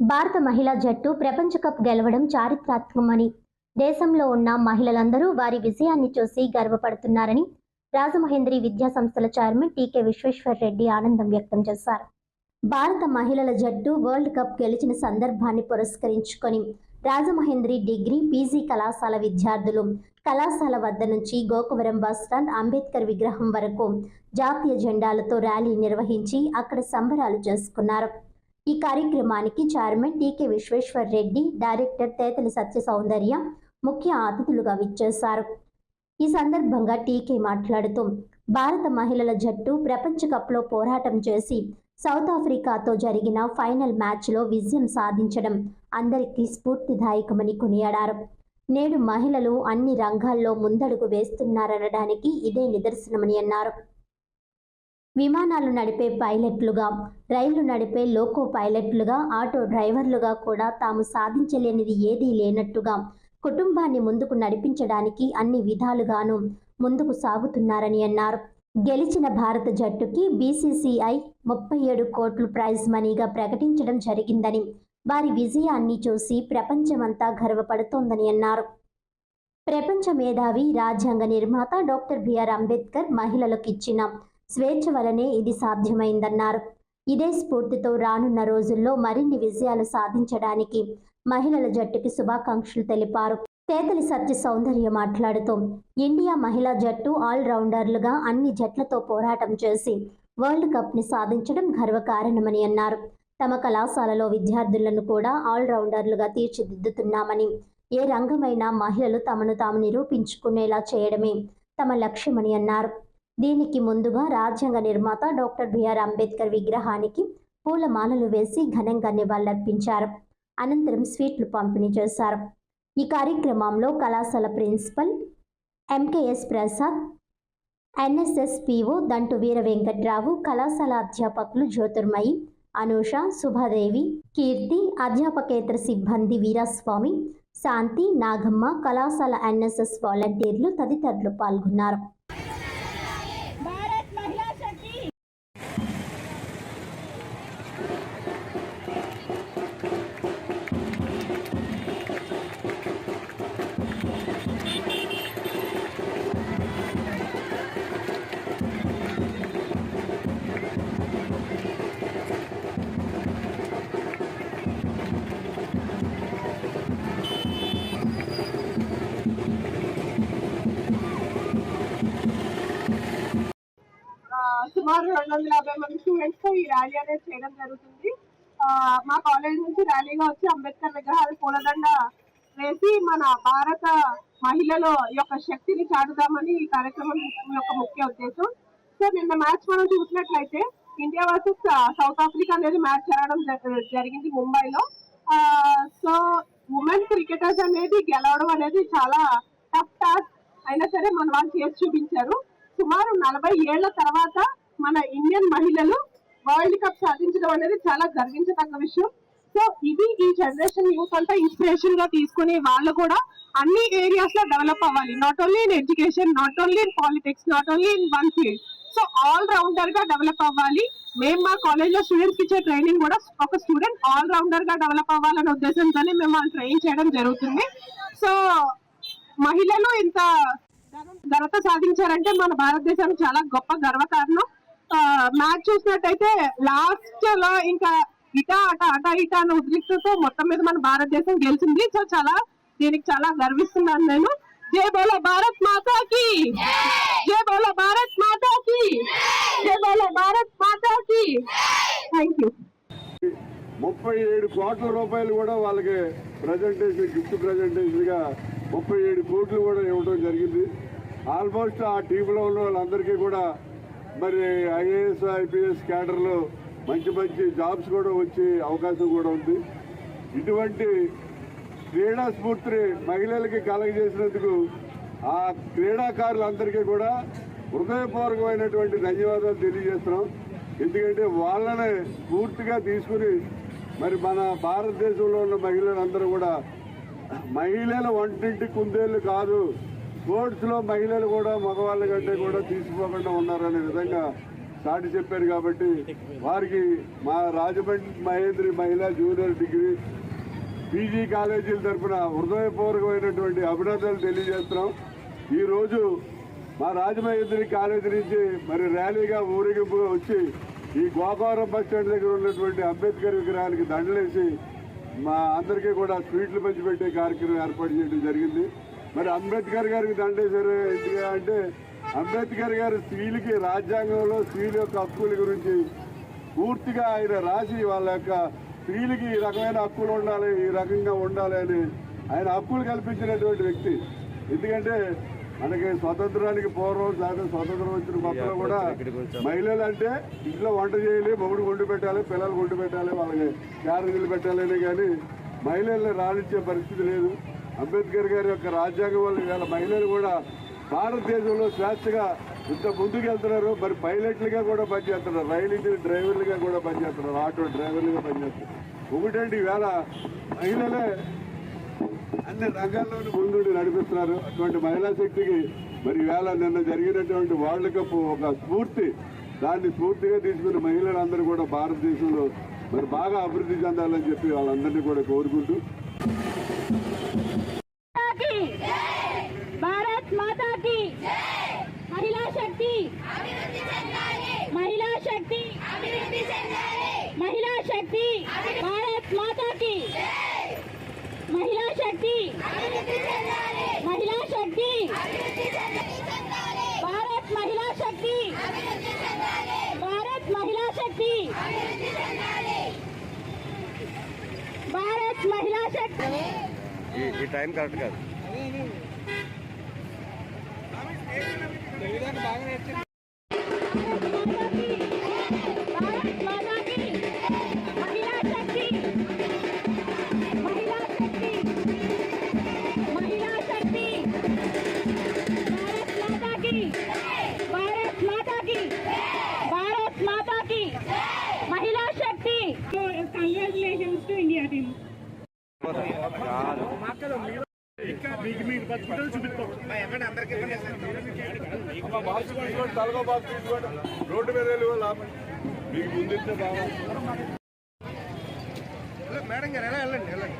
భారత మహిళా జట్టు ప్రపంచ కప్ గెలవడం చారిత్రాత్మకమని దేశంలో ఉన్న మహిళలందరూ వారి విజయాన్ని చూసి గర్వపడుతున్నారని రాజమహేంద్రి విద్యా సంస్థల చైర్మన్ టీకే విశ్వేశ్వర్ రెడ్డి ఆనందం వ్యక్తం చేశారు. భారత మహిళల జట్టు వరల్డ్ కప్ గెలిచిన సందర్భాన్ని పురస్కరించుకొని రాజమహేంద్రి డిగ్రీ పీజీ కళాశాల విద్యార్థులు కళాశాల వద్ద నుంచి గోకవరం బస్టాండ్ అంబేద్కర్ విగ్రహం వరకు జాతీయ జెండాలతో ర్యాలీ నిర్వహించి అక్కడ సంబరాలు చేసుకున్నారు. ఈ కార్యక్రమానికి chairman TK Visweswar Reddy director Tetali Satya Soundarya ముఖ్య అతిథులుగా విచ్చేశారు. ఈ సందర్భంగా టీకే మాట్లాడుతూ భారత మహిళల జట్టు ప్రపంచ కప్లో పోరాటం చేసి సౌత్ ఆఫ్రికాతో జరిగిన ఫైనల్ మ్యాచ్లో విజయం సాధించడం అందరికీ స్ఫూర్తిదాయకమని కొనియాడారు. నేడు మహిళలు అన్ని రంగాల్లో ముందడుగు వేస్తున్నారనడానికి ఇదే నిదర్శనమని అన్నారు. విమానాలు నడిపే పైలట్లుగా రైళ్ళు నడిపే లోకో పైలట్లుగా ఆటో డ్రైవర్లుగా కూడా తాము సాధించలేనిది ఏదీ లేనట్టుగా కుటుంబాన్ని ముందుకు నడిపించడానికి అన్ని విధాలుగాను ముందుకు సాగుతున్నారని అన్నారు. గెలిచిన భారత జట్టుకి బీసీసీఐ ముప్పై ఏడు కోట్లు ప్రైజ్ మనీగా ప్రకటించడం జరిగిందని వారి విజయాన్ని చూసి ప్రపంచమంతా గర్వపడుతోందని అన్నారు. ప్రపంచ మేధావి రాజ్యాంగ నిర్మాత డాక్టర్ బిఆర్ అంబేద్కర్ మహిళలకు ఇచ్చిన స్వేచ్ఛ వలనే ఇది సాధ్యమైందన్నారు. ఇదే స్ఫూర్తితో రానున్న రోజుల్లో మరిన్ని విజయాలు సాధించడానికి మహిళల జట్టుకి శుభాకాంక్షలు తెలిపారు. తేతలి సత్య సౌందర్య మాట్లాడుతూ ఇండియా మహిళా జట్టు ఆల్ రౌండర్లుగా అన్ని జట్లతో పోరాటం చేసి వరల్డ్ కప్ని సాధించడం గర్వకారణమని అన్నారు. తమ కళాశాలలో విద్యార్థులను కూడా ఆల్ రౌండర్లుగా తీర్చిదిద్దుతున్నామని ఏ రంగమైనా మహిళలు తమను తాము నిరూపించుకునేలా చేయడమే తమ లక్ష్యమని అన్నారు. దీనికి ముందుగా రాజ్యాంగ నిర్మాత డాక్టర్ బిఆర్ అంబేద్కర్ విగ్రహానికి పూలమాలలు వేసి ఘనంగా నివాళులర్పించారు. అనంతరం స్వీట్లు పంపిణీ చేశారు. ఈ కార్యక్రమంలో కళాశాల principal MKS Prasad NSS PO Dantu Veera Venkatrao కళాశాల అధ్యాపకులు జ్యోతిర్మయి అనూష శుభదేవి కీర్తి అధ్యాపకేతర సిబ్బంది వీరాస్వామి శాంతి నాగమ్మ కళాశాల ఎన్ఎస్ఎస్ వాలంటీర్లు తదితరులు పాల్గొన్నారు. సుమారు రెండు వందల యాభై మంది స్టూడెంట్స్తో ఈ ర్యాలీ అనేది చేయడం జరుగుతుంది. మా కాలేజ్ నుంచి ర్యాలీగా వచ్చి అంబేద్కర్ విగ్రహాలు పూలదండ వేసి మన భారత మహిళల యొక్క శక్తిని చాటుదామని ఈ కార్యక్రమం యొక్క ముఖ్య ఉద్దేశం. సో నిన్న మ్యాచ్ మనం చూసినట్లయితే ఇండియా వర్సెస్ సౌత్ ఆఫ్రికా అనేది మ్యాచ్ జరగడం జ- జరిగింది ముంబైలో. సో ఉమెన్ క్రికెటర్స్ అనేది గెలవడం అనేది చాలా టఫ్ టాస్క్ అయినా సరే మన వాళ్ళు చేసి చూపించారు. సుమారు నలభై ఏళ్ళ తర్వాత మన ఇండియన్ మహిళలు వరల్డ్ కప్ సాధించడం అనేది చాలా గర్వించదగ్గ విషయం. సో ఇది ఈ జనరేషన్ యూత్ అంతా ఇన్స్పిరేషన్గా తీసుకుని వాళ్ళు కూడా అన్ని ఏరియాస్లో డెవలప్ అవ్వాలి. Not only in education not only in politics not only in one field so all రౌండర్గా develop అవ్వాలి. మేము మా కాలేజ్లో స్టూడెంట్స్ ఇచ్చే ట్రైనింగ్ కూడా ఒక స్టూడెంట్ ఆల్ రౌండర్గా డెవలప్ అవ్వాలనే ఉద్దేశంతోనే మేము వాళ్ళు ట్రైన్ చేయడం జరుగుతుంది. సో మహిళలు ఇంత ఘనత సాధించారంటే మన భారతదేశానికి చాలా గొప్ప గర్వకారణం. మ్యాచ్ చూసినట్టయితే లాస్ట్లో ఇంకా ఇట అట అట ఇట అన్న ఉద్రిక్తతో మొత్తం మీద మన భారతదేశం గెలిచింది. సో చాలా దీనికి చాలా గర్విస్తున్నాను నేను. జై బోలో భారత్ మాతాకి! జై బోలో భారత్ మాతాకి! జై బోలో భారత్ మాతాకి! థ్యాంక్ యూ ముప్పై ఏడు కోట్ల రూపాయలు కూడా వాళ్ళకి ప్రజెంటేషన్ గిఫ్ట్ ప్రజెంటేషన్గా ముప్పై ఏడు కోట్లు కూడా ఇవ్వడం జరిగింది. ఆల్మోస్ట్ ఆ టీంలో ఉన్న వాళ్ళందరికీ కూడా మరి ఐఏఎస్ ఐపీఎస్ క్యాడర్లో మంచి మంచి జాబ్స్ కూడా వచ్చే అవకాశం కూడా ఉంది. ఇటువంటి క్రీడా స్ఫూర్తిని మహిళలకి కలగజేసినందుకు ఆ క్రీడాకారులందరికీ కూడా హృదయపూర్వకమైనటువంటి ధన్యవాదాలు తెలియజేస్తున్నాం. ఎందుకంటే వాళ్ళని పూర్తిగా తీసుకుని మరి మన భారతదేశంలో ఉన్న మహిళలందరూ కూడా మహిళల వంటింటి కుందేళ్ళు కాదు. స్పోర్ట్స్లో మహిళలు కూడా మగవాళ్ళ కంటే కూడా తీసుకోకుండా ఉన్నారనే విధంగా చాటి చెప్పారు కాబట్టి వారికి మా రాజమండ్రి మహేంద్రి మహిళా జూనియర్ డిగ్రీ పీజీ కాలేజీల తరఫున హృదయపూర్వకమైనటువంటి అభినందనలు తెలియజేస్తున్నాం. ఈరోజు మా రాజమహేంద్రి కాలేజీ నుంచి మరి ర్యాలీగా ఊరేగింపుగా వచ్చి ఈ గోపారం బస్ స్టాండ్ దగ్గర ఉన్నటువంటి అంబేద్కర్ విగ్రహానికి దండలేసి మా అందరికీ కూడా స్వీట్లు పంచిపెట్టే కార్యక్రమం ఏర్పాటు చేయడం జరిగింది. మరి అంబేద్కర్ గారికి దండేశారు ఎందుకు అంటే అంబేద్కర్ గారు స్త్రీలకి రాజ్యాంగంలో స్త్రీల యొక్క హక్కుల గురించి పూర్తిగా ఆయన రాసి వాళ్ళ యొక్క స్త్రీలకి ఈ రకమైన హక్కులు ఉండాలి ఈ రకంగా ఉండాలి అని ఆయన హక్కులు కల్పించినటువంటి వ్యక్తి. ఎందుకంటే మనకి స్వతంత్రానికి పూర్వం సాయంత్రం స్వతంత్రం వచ్చిన కొత్తలో కూడా మహిళలు అంటే ఇంట్లో వంట చేయాలి మొగుడు వండి పెట్టాలి పిల్లలు వండి పెట్టాలి వాళ్ళకి క్యారేజీలు పెట్టాలని కానీ మహిళల్ని రాణించే పరిస్థితి లేదు. అంబేద్కర్ గారి యొక్క రాజ్యాంగం వల్ల ఇవాళ మహిళలు కూడా భారతదేశంలో స్వేచ్ఛగా ఇంత ముందుకు వెళ్తున్నారు. మరి పైలట్లుగా కూడా పనిచేస్తున్నారు. రైలు డ్రైవర్లుగా కూడా పనిచేస్తున్నారు. ఆటో డ్రైవర్లుగా పనిచేస్తున్నారు. ఒకటండి ఈవేళ మహిళలే అన్ని రంగాల్లోనూ ముందుండి నడిపిస్తున్నారు. అటువంటి మహిళా శక్తికి మరి ఈవేళ నిన్న జరిగినటువంటి వరల్డ్ కప్ ఒక స్ఫూర్తి. దాన్ని స్ఫూర్తిగా తీసుకుని మహిళలందరూ కూడా భారతదేశంలో మరి బాగా అభివృద్ధి చెందాలని చెప్పి వాళ్ళందరినీ కూడా కోరుకుంటూ महिला शक्ति भारत माता की। महिला शक्ति महिला शक्ति भारत महिला शक्ति भारत महिला शक्ति। भारत महिला शक्ति। टाइम कट कर। తలగో బాక్స్ తీసుకోండి రోడ్డు మీద వెళ్ళి మీకు ముందు మేడం గారు ఎలా వెళ్ళండి వెళ్ళండి.